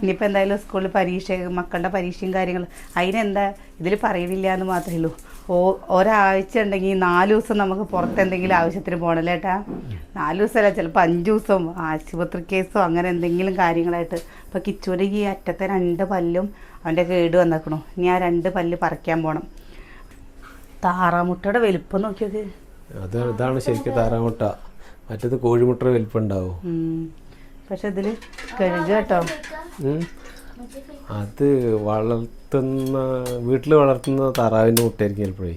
ഇനിയിപ്പോൾ എന്തായാലും സ്കൂളിൽ പരീക്ഷ മക്കളുടെ പരീക്ഷയും കാര്യങ്ങളും അതിനെന്താ ഇതിൽ പറയുന്നില്ല എന്ന് മാത്രമേ ഉള്ളൂ. ഓ ഒരാഴ്ച ഉണ്ടെങ്കിൽ നാല് ദിവസം നമുക്ക് പുറത്ത് എന്തെങ്കിലും ആവശ്യത്തിന് പോകണല്ലേ ഏട്ടാ? നാല് ദിവസമല്ല ചിലപ്പോൾ അഞ്ച് ദിവസം ആശുപത്രി കേസോ അങ്ങനെ എന്തെങ്കിലും കാര്യങ്ങളായിട്ട്. ഇപ്പോൾ കിച്ചൂന്റെ ഈ അറ്റത്തെ രണ്ട് പല്ലും അവന്റെ കേട് വന്നേക്കണു. ഇനി ആ രണ്ട് പല്ല് പറിക്കാൻ പോകണം താറാമുട്ടയുടെ വലുപ്പം നോക്കിയത് അത് ഇതാണ് ശരിക്കും താറാമുട്ട. മറ്റേത് കോഴിമുട്ട വലിപ്പുണ്ടാവും? പക്ഷെ ഇതിൽ കഴിഞ്ഞോ കേട്ടോ. അത് വളർത്തുന്ന വീട്ടിൽ വളർത്തുന്ന താറാവിന്റെ മുട്ടയായിരിക്കും ചിലപ്പോഴേ.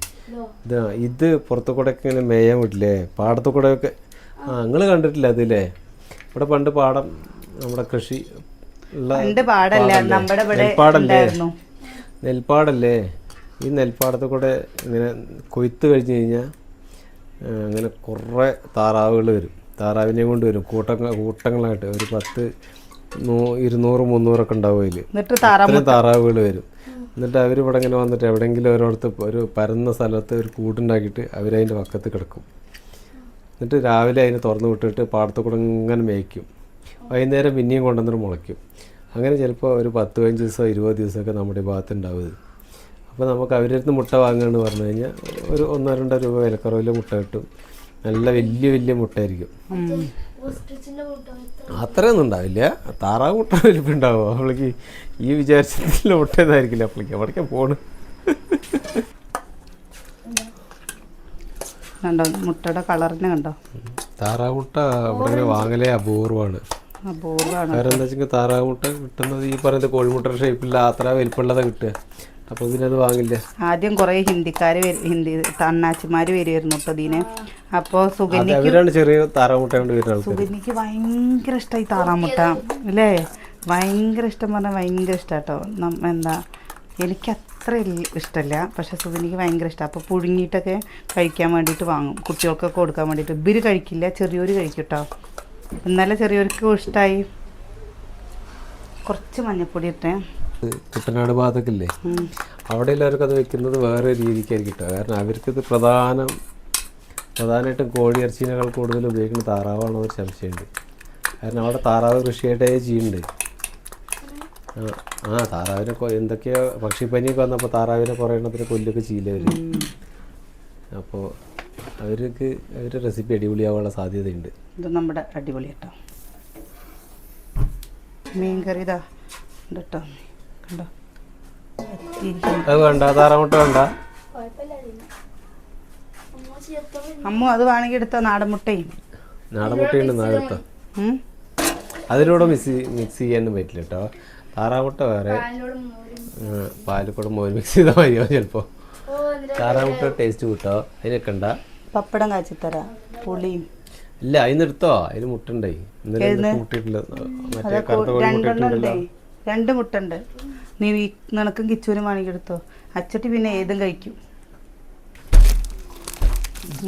ഇത് ഇത് പുറത്തു കൂടെ ഒക്കെ ഇങ്ങനെ മേയാൻ വിട്ടില്ലേ പാടത്തു കൂടെ ഒക്കെ. ആ നിങ്ങൾ കണ്ടിട്ടില്ല അതില്ലേ ഇവിടെ പണ്ട് പാടം നമ്മുടെ കൃഷി നെൽപ്പാടല്ലേ? നെൽപ്പാടല്ലേ? ഈ നെൽപ്പാടത്ത് കൂടെ ഇങ്ങനെ കൊയ്ത്ത് കഴിഞ്ഞ് കഴിഞ്ഞാൽ അങ്ങനെ കുറേ താറാവുകൾ വരും. താറാവിനെ കൊണ്ട് വരും. കൂട്ടങ്ങൾ കൂട്ടങ്ങളായിട്ട് ഒരു പത്ത് നൂ ഇരുന്നൂറ് മുന്നൂറൊക്കെ ഉണ്ടാവും അതിൽ എന്നിട്ട് അത്രയും താറാവുകൾ വരും. എന്നിട്ട് അവർ ഇവിടെ ഇങ്ങനെ വന്നിട്ട് എവിടെയെങ്കിലും ഓരോരുത്ത് ഒരു പരന്ന സ്ഥലത്ത് ഒരു കൂടുണ്ടാക്കിയിട്ട് അവരതിന്റെ പക്കത്ത് കിടക്കും. എന്നിട്ട് രാവിലെ അതിനെ തുറന്നു വിട്ടിട്ട് പാടത്ത് കൂടെ ഇങ്ങനെ മേയ്ക്കും. വൈകുന്നേരം പിന്നെയും കൊണ്ടുവന്നിട്ട് മുളയ്ക്കും. അങ്ങനെ ചിലപ്പോൾ ഒരു പത്ത് പതിനഞ്ച് ദിവസം ഇരുപത് ദിവസമൊക്കെ നമ്മുടെ ഭാഗത്ത് ഉണ്ടാവും ഇത്. അപ്പോൾ നമുക്ക് അവരുടെ അടുത്ത് മുട്ട വാങ്ങുകയെന്ന് പറഞ്ഞു കഴിഞ്ഞാൽ ഒരു ഒന്നോ രണ്ടോ രൂപ വിലക്കുറവിൽ മുട്ട കിട്ടും. നല്ല വലിയ വലിയ മുട്ടയായിരിക്കും. അത്രയൊന്നും ഉണ്ടാവില്ല. താറാവ് മുട്ട വലിപ്പുണ്ടാവും അവൾക്ക് ഈ വിചാരിച്ചതിൽ മുട്ട എന്നായിരിക്കില്ല അപ്പോഴേക്ക് അവിടേക്ക് പോണ്? കണ്ടോ? മുട്ടയുടെ കളറിന് കണ്ടോ? താറാവ് മുട്ട അവിടെ വാങ്ങലേ അപൂർവമാണ്. അപൂർവമാണ്. കാരണം എന്താ വെച്ചാൽ താറാവ് മുട്ട കിട്ടുന്നത് ഈ പറയുന്നത് കോഴിമുട്ട ഷേപ്പില്ല അത്ര വലിപ്പമുള്ളതാണ് കിട്ടുക. അപ്പോൾ അത് വാങ്ങില്ല? ആദ്യം കുറേ ഹിന്ദിക്കാർ ഹിന്ദി തണ്ണാച്ചിമാർ വരുമായിരുന്നു കേട്ടോ ഇതിന് അപ്പോൾ അത് സുഗന്യ അവരാണ് ചെറിയ താറാവ് മുട്ട കൊണ്ട് വരുന്ന ആൾക്കാർ സുഗന്യക്ക് ഭയങ്കര ഇഷ്ടമായി താറാമുട്ട അല്ലേ? ഭയങ്കര ഇഷ്ടം പറഞ്ഞാൽ ഭയങ്കര ഇഷ്ടം കേട്ടോ എന്താ എനിക്ക് അത്ര ഇഷ്ടമല്ല പക്ഷെ സുഗന്യക്ക് ഭയങ്കര ഇഷ്ടം. അപ്പോൾ പുഴുങ്ങിയിട്ടൊക്കെ കഴിക്കാൻ വേണ്ടിട്ട് വാങ്ങും. കുട്ടികൾക്കൊക്കെ കൊടുക്കാൻ വേണ്ടിട്ട് ഇവർ കഴിക്കില്ല ചെറിയൊരു കഴിക്കും കേട്ടോ ഇന്നലെ ചെറിയവർക്കും ഇഷ്ടമായി കുറച്ച് മഞ്ഞപ്പൊടി ഇട്ടേ. കുട്ടനാട് ഭാഗത്തൊക്കെ അവിടെ എല്ലാവർക്കും അത് വെക്കുന്നത് വേറെ രീതിക്കായിരിക്കും കിട്ടുക കാരണം അവർക്കിത് പ്രധാനം പ്രധാനമായിട്ടും കോഴി ഇറച്ചിനേക്കാൾ കൂടുതൽ ഉപയോഗിക്കുന്ന താറാവാണോ ഒരു സംശയമുണ്ട്. കാരണം അവിടെ താറാവ് കൃഷിയായിട്ടേ ചെയ്യുന്നുണ്ട്. ആ താറാവിനെ എന്തൊക്കെയോ പക്ഷിപ്പനിയൊക്കെ വന്നപ്പോൾ താറാവിനെ കുറേ എണ്ണത്തിന് കൊല്ലൊക്കെ ചെയ്യില്ല അവർ അപ്പോൾ അവർക്ക് അവരുടെ റെസിപ്പി അടിപൊളിയാവാനുള്ള സാധ്യതയുണ്ട്. ഇത് നമ്മുടെ അടിപൊളി കേട്ടോ മീൻ കറി ഇതാ കേട്ടോ. അത് വേണ്ട താറാമുട്ട വേണ്ട. അമ്മ അത് വേണമെങ്കിൽ എടുത്തോ നാടൻ മുട്ടയും നാടൻ മുട്ടയുണ്ട് നാളെടുത്ത ഉം. അതിലൂടെ മിക്സ് മിക്സ് ചെയ്യാനും പറ്റില്ല കേട്ടോ താറാമുട്ട വേറെ. പാലിനോട് മോരും. മിക്സ് ചെയ്താൽ മതിയോ ചിലപ്പോൾ താറാമുട്ട ടേസ്റ്റ് കിട്ടോ? അതിനൊക്കെ ഉണ്ടാ പപ്പടം കാച്ചിത്തരാ പുളിയും. ഇല്ല അതിന് എടുത്തോ? അതിന് മുട്ടുണ്ടായി ഇന്നലെ മുട്ടിട്ടില്ല മറ്റേ കറുത്ത കോഴി രണ്ടെണ്ണം മുട്ടിട്ടുണ്ടല്ലോ ഉണ്ടേ. രണ്ട് മുട്ട ഉണ്ട് നീ നിനക്കും കിച്ചൂരും വാങ്ങിക്കെടുത്തോ. എടുത്തോ അച്ചട്ടി പിന്നെ ഏതും കഴിക്കും.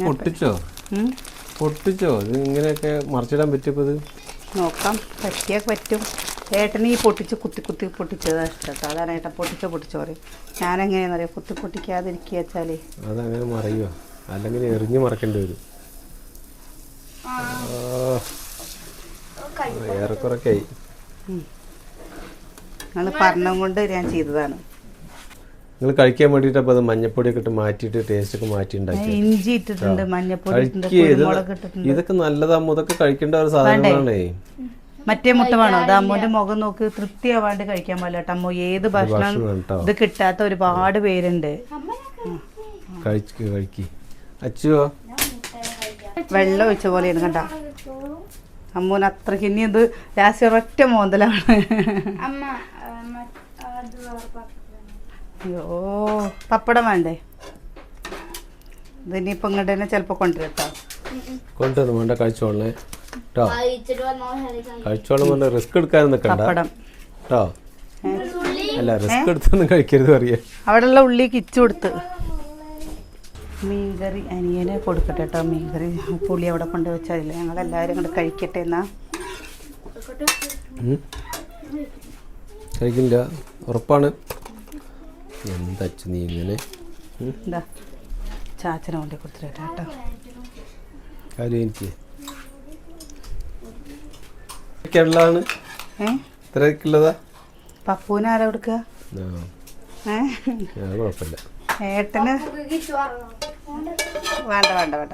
പൊട്ടിച്ചോ? പൊട്ടിച്ചോ? ഇത് ഇങ്ങനെയൊക്കെ മറിച്ചിടാൻ പറ്റിയപ്പോൾ നോക്കാം. പറ്റിയാൽ പറ്റും. ഏട്ടന് ഈ പൊട്ടിച്ച് കുത്തി കുത്തി പൊട്ടിച്ചതാ ഇഷ്ടം. അതാണ് ഏട്ടൻ പൊട്ടിച്ചോ പൊട്ടിച്ചോ പറയും. ഞാനെങ്ങനെയാണെന്നറിയാം കുത്തി പൊട്ടിക്കാതിരിക്കുക വെച്ചാലേ. അതങ്ങനെ മറിയോ അല്ലെങ്കിൽ എറിഞ്ഞ് മറക്കേണ്ടി വരും. ഏറെക്കുറൊക്കെ ആയി നിങ്ങൾ പറഞ്ഞതും കൊണ്ട് ഞാൻ ചെയ്തതാണ്. നിങ്ങൾ കഴിക്കാൻ വേണ്ടിയിട്ട് അപ്പോൾ അത് മഞ്ഞപ്പൊടിയൊക്കെ ഇട്ട് മാറ്റിയിട്ട് ടേസ്റ്റ് ഒക്കെ മാറ്റി ഉണ്ടാക്കി ഇഞ്ചി ഇട്ടിട്ടുണ്ട് മഞ്ഞപ്പൊടി ഇട്ടിട്ടുണ്ട് കുരുമുളക് ഇട്ടിട്ടുണ്ട്. ഇതൊക്കെ നല്ലതാ ഇതൊക്കെ കഴിക്കേണ്ട ഒരു സാധനങ്ങളാണേ മറ്റേ മുട്ട വേണോ? അമ്മൂന്റെ മുഖം നോക്ക് തൃപ്തിയാവാണ്ട് കഴിക്കാൻ പാടില്ല കേട്ടോ അമ്മു. ഏത് ഭക്ഷണം ഭക്ഷണം കേട്ടോ ഇത് കിട്ടാത്ത ഒരുപാട് പേരുണ്ട്. കഴിക്ക് കഴിക്ക്. അച്ചുവോ? വെള്ളം ഒഴിച്ച പോലെയാണ് കണ്ട? അമ്മൂന് അത്രയ്ക്ക് ഇനി ഇത് ലാസ്റ്റ് ഒരൊറ്റ മോന്തലാണ്. അമ്മ ആ, മ- അത് വേറെ പപ്പടം. അയ്യോ പപ്പടം വേണ്ടേ? ഇതിനിപ്പോൾ ഇങ്ങോട്ട് തന്നെ ചിലപ്പോൾ കൊണ്ടുവരട്ടോ. കൊണ്ടുവന്ന് വേണ്ട കഴിച്ചോളേ കേട്ടോ കഴിച്ചോളം വേണ്ട റിസ്ക് എടുക്കാൻ നിൽക്കണ്ട പപ്പടം. കേട്ടോ അല്ല റിസ്ക് എടുത്തൊന്നും കഴിക്കരുത് അറിയാം. അവിടെയുള്ള ഉള്ളി കിച്ചു കൊടുത്ത്. മീൻകറി അനിയനെ കൊടുക്കട്ടെ കേട്ടോ മീൻകറി. പുളി അവിടെ കൊണ്ട് വെച്ചാൽ ഞങ്ങൾ എല്ലാവരും കൂടെ കഴിക്കട്ടെ എന്നാ. കഴിക്കില്ല. ഉറപ്പാണ്. എന്താച്ചു നീ ഇങ്ങനെ. എന്താ? ചാച്ചനെ കൊണ്ട് കൊടുത്തിട്ട് കേട്ടോ. കാര്യം എനിക്ക്. ഇതൊക്കെയുള്ളതാണ് ഏ? ഇത്രയൊക്കെയുള്ളതാ പപ്പൂന് ആരാ കൊടുക്കുക? കുഴപ്പമില്ല. ഏട്ടന്? വേണ്ട വേണ്ട വേണ്ട.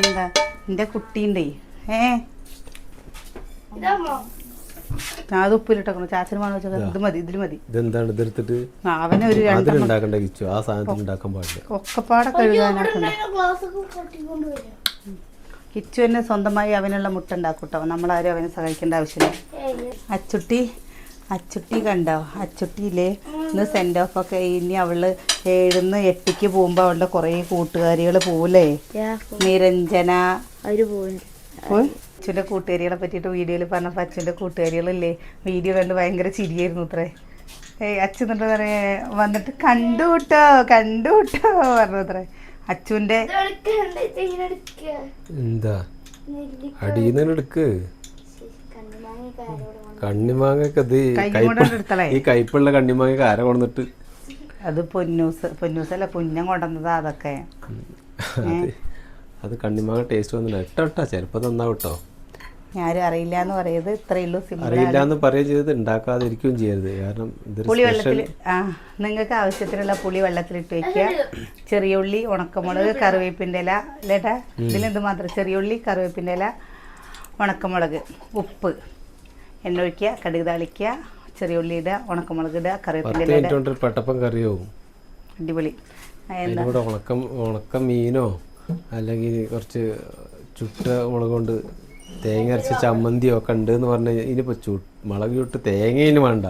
എന്താ? എന്റെ കുട്ടീന്റെ ഏ? അത് ഉപ്പിലിട്ടേക്കണം. ചാച്ചന് വേണം വെച്ചാൽ ഇത്. മതി ഇതിൽ മതി. ഇതെന്താണ് ഇതെടുത്തിട്ട് ആ, അവനെ ഒരു അതിലുണ്ടാക്കണ്ട കിച്ചു. ആ സാധനത്തിൽ ഉണ്ടാക്കാൻ പാടില്ല. ഒക്കെപ്പാടെ കഴുകാനാക്കണ്ട കിച്ചു തന്നെ സ്വന്തമായി അവനുള്ള മുട്ട ഉണ്ടാക്കൂട്ടോ. നമ്മളാരും അവനെ സഹായിക്കേണ്ട ആവശ്യമില്ല. അച്ചുട്ടി അച്ചുട്ടി കണ്ടോ? അച്ചുട്ടിയില്ലേ? ഇന്ന് സെൻഡ് ഓഫ് ഒക്കെ ഇനി അവൾ ഏഴുന്ന് എട്ടിക്ക് പോകുമ്പോ അവളുടെ കുറേ കൂട്ടുകാരികൾ പോവില്ലേ നിരഞ്ജന. അവർ പോയി? അച്ഛന്റെ കൂട്ടുകാരികളെ പറ്റിയിട്ട് വീഡിയോയിൽ പറഞ്ഞപ്പോൾ അച്ഛന്റെ കൂട്ടുകാരികളല്ലേ? വീഡിയോ കണ്ട് ഭയങ്കര ചിരിയായിരുന്നു അത്രേ. ഏയ് അച്ഛൻ എന്നിട്ട് പറയാ വന്നിട്ട് കണ്ടു കിട്ടോ കണ്ടു കിട്ടോ പറഞ്ഞു അത്രേ. അച്ഛന്റെ എന്താ അടിയിൽ എടുക്ക്. കണ്ണിമാങ്ങൊക്കെ ഇത്. ഈ കയ്പുള്ള കണ്ണിമാങ്ങ ആര കൊണ്ടിട്ട് അത് പൊന്നൂസ് പൊന്നൂസല്ല പുഞ്ഞം കൊണ്ടുവന്നതാ അതൊക്കെ. അത് അത് കണ്ണിമാങ്ങ ടേസ്റ്റ് വന്നില്ല. ഇട്ടോ ഇട്ടാ ചിലപ്പോൾ നന്നാവും കേട്ടോ ഞാനും അറിയില്ല എന്ന് പറയുന്നത് ഇത്രയേ ഉള്ളൂ അറിയില്ല എന്ന് പറയുകയും ചെയ്തത് ഉണ്ടാക്കാതിരിക്കുകയും ചെയ്യരുത്. കാരണം പുളി വെള്ളത്തിൽ ആ നിങ്ങൾക്ക് ആവശ്യത്തിനുള്ള പുളി വെള്ളത്തിലിട്ട് വെക്കുക. ചെറിയ ഉള്ളി ഉണക്കമുളക് കറിവേപ്പിന്റെ ഇല അല്ലേട്ടാ ഇതിലെന്ത് മാത്രം? ചെറിയ ഉള്ളി കറിവേപ്പിന്റെ ഇല ഉണക്കമുളക് ഉപ്പ്. എണ്ണ ഒഴിക്കുക കടുക് താളിക്കുക ചെറിയ ഉള്ളി ഇടുക ഉണക്കമുളക് ഇടുക കറിവേപ്പിന്റെ പെട്ടപ്പം കറിയാവും അടിപൊളി. ഉണക്കം ഉണക്കം മീനോ അല്ലെങ്കിൽ കുറച്ച് ചുട്ട മുളക് കൊണ്ട് തേങ്ങ അരച്ച ചമ്മന്തിയോ ഒക്കെ ഉണ്ട് എന്ന് പറഞ്ഞു കഴിഞ്ഞാൽ ഇനിയിപ്പോൾ ചു മുളക് ചുട്ട് തേങ്ങയിന് വേണ്ട.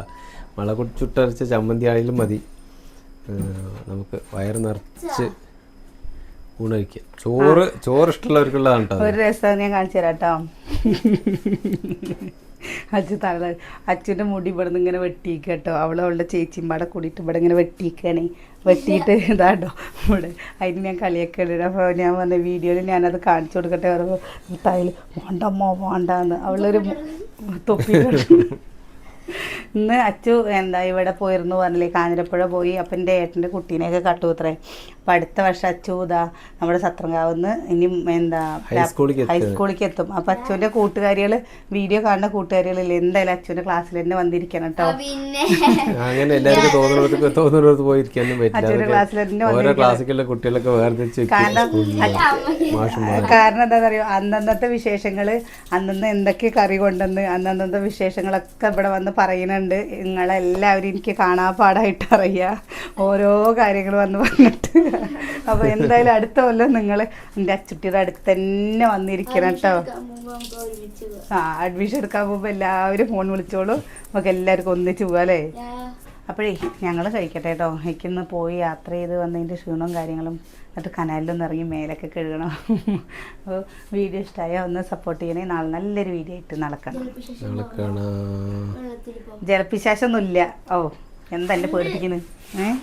മുളക് ചുട്ടരച്ച ചമ്മന്തി ആയാലും മതി. നമുക്ക് വയറ് നിറച്ച് ഊണഴിക്കുക ചോറ് ചോറ് ഇഷ്ടമുള്ളവർക്കുള്ളതാണ് കേട്ടോ ഒരു രസം ഞാൻ കാണിച്ചു തരാം കേട്ടോ അച്ഛൻ തല അച്ഛന്റെ മുടി ഇവിടെ നിന്ന് ഇങ്ങനെ വെട്ടിയിക്ക കേട്ടോ. അവൾ അവളുടെ ചേച്ചിമ്പാടെ കൂടിയിട്ട് ഇവിടെ ഇങ്ങനെ വെട്ടിയിക്കണേ. വെട്ടിയിട്ട് ഇതാട്ടോ ഇവിടെ അതിന് ഞാൻ കളിയൊക്കെ അപ്പോൾ ഞാൻ വന്ന വീഡിയോയിൽ ഞാനത് കാണിച്ചു കൊടുക്കട്ടെ പറയുമ്പോൾ തയ്യൽ വേണ്ടമ്മോ വേണ്ടാന്ന്. അവളൊരു തൊപ്പി ഇന്ന് അച്ചു എന്താ ഇവിടെ പോയിരുന്നു പറഞ്ഞില്ലേ കാഞ്ഞിരപ്പുഴ പോയി. അപ്പം എന്റെ ഏട്ടന്റെ കുട്ടീനെയൊക്കെ കട്ടു അത്രേ. അപ്പം അടുത്ത വർഷം അച്ചു ഇതാ നമ്മുടെ സത്രങ്കാവുന്ന് ഇനി എന്താ ഹൈസ്കൂളിലേക്ക് എത്തും. അപ്പം അച്ചുവിന്റെ കൂട്ടുകാരികൾ വീഡിയോ കാണുന്ന കൂട്ടുകാരികളില്ല എന്തായാലും അച്ചുവിന്റെ ക്ലാസ്സിൽ തന്നെ വന്നിരിക്കണം കേട്ടോ അച്ഛന്റെ ക്ലാസ്സിൽ തന്നെ കാരണം എന്താ പറയുക അറിയോ അന്നന്നത്തെ വിശേഷങ്ങൾ അന്നന്ന് എന്തൊക്കെ കറി കൊണ്ടുവന്ന് അന്നന്നത്തെ വിശേഷങ്ങളൊക്കെ ഇവിടെ വന്ന് പറയുന്നുണ്ട്. നിങ്ങളെല്ലാവരും എനിക്ക് കാണാപ്പാടായിട്ട് അറിയാം ഓരോ കാര്യങ്ങൾ വന്ന് പറഞ്ഞിട്ട്. അപ്പോൾ എന്തായാലും അടുത്ത കൊല്ലം നിങ്ങൾ എന്റെ അച്ചുട്ടിയുടെ അടുത്ത് തന്നെ വന്നിരിക്കണം കേട്ടോ. ആ അഡ്മിഷൻ എടുക്കാൻ പോകുമ്പോൾ എല്ലാവരും ഫോൺ വിളിച്ചോളൂ. നമുക്ക് എല്ലാവർക്കും ഒന്നിച്ച് പോവാം അല്ലേ? അപ്പോഴേ ഞങ്ങൾ കഴിക്കട്ടെ കേട്ടോ. എനിക്കിന്ന് പോയി യാത്ര ചെയ്ത് വന്നതിന്റെ ക്ഷീണവും കാര്യങ്ങളും എന്നിട്ട് കനാലിലൊന്ന് ഇറങ്ങി മേലൊക്കെ കഴുകണം. അപ്പോൾ വീഡിയോ ഇഷ്ടമായാൽ ഒന്ന് സപ്പോർട്ട് ചെയ്യണേ. നാളെ നല്ലൊരു വീഡിയോ ആയിട്ട് നടക്കണം ജലപ്പിശാശൊന്നുമില്ല ഓ എന്താ എന്നെ പേടിപ്പിക്കുന്നത് ഏഹ്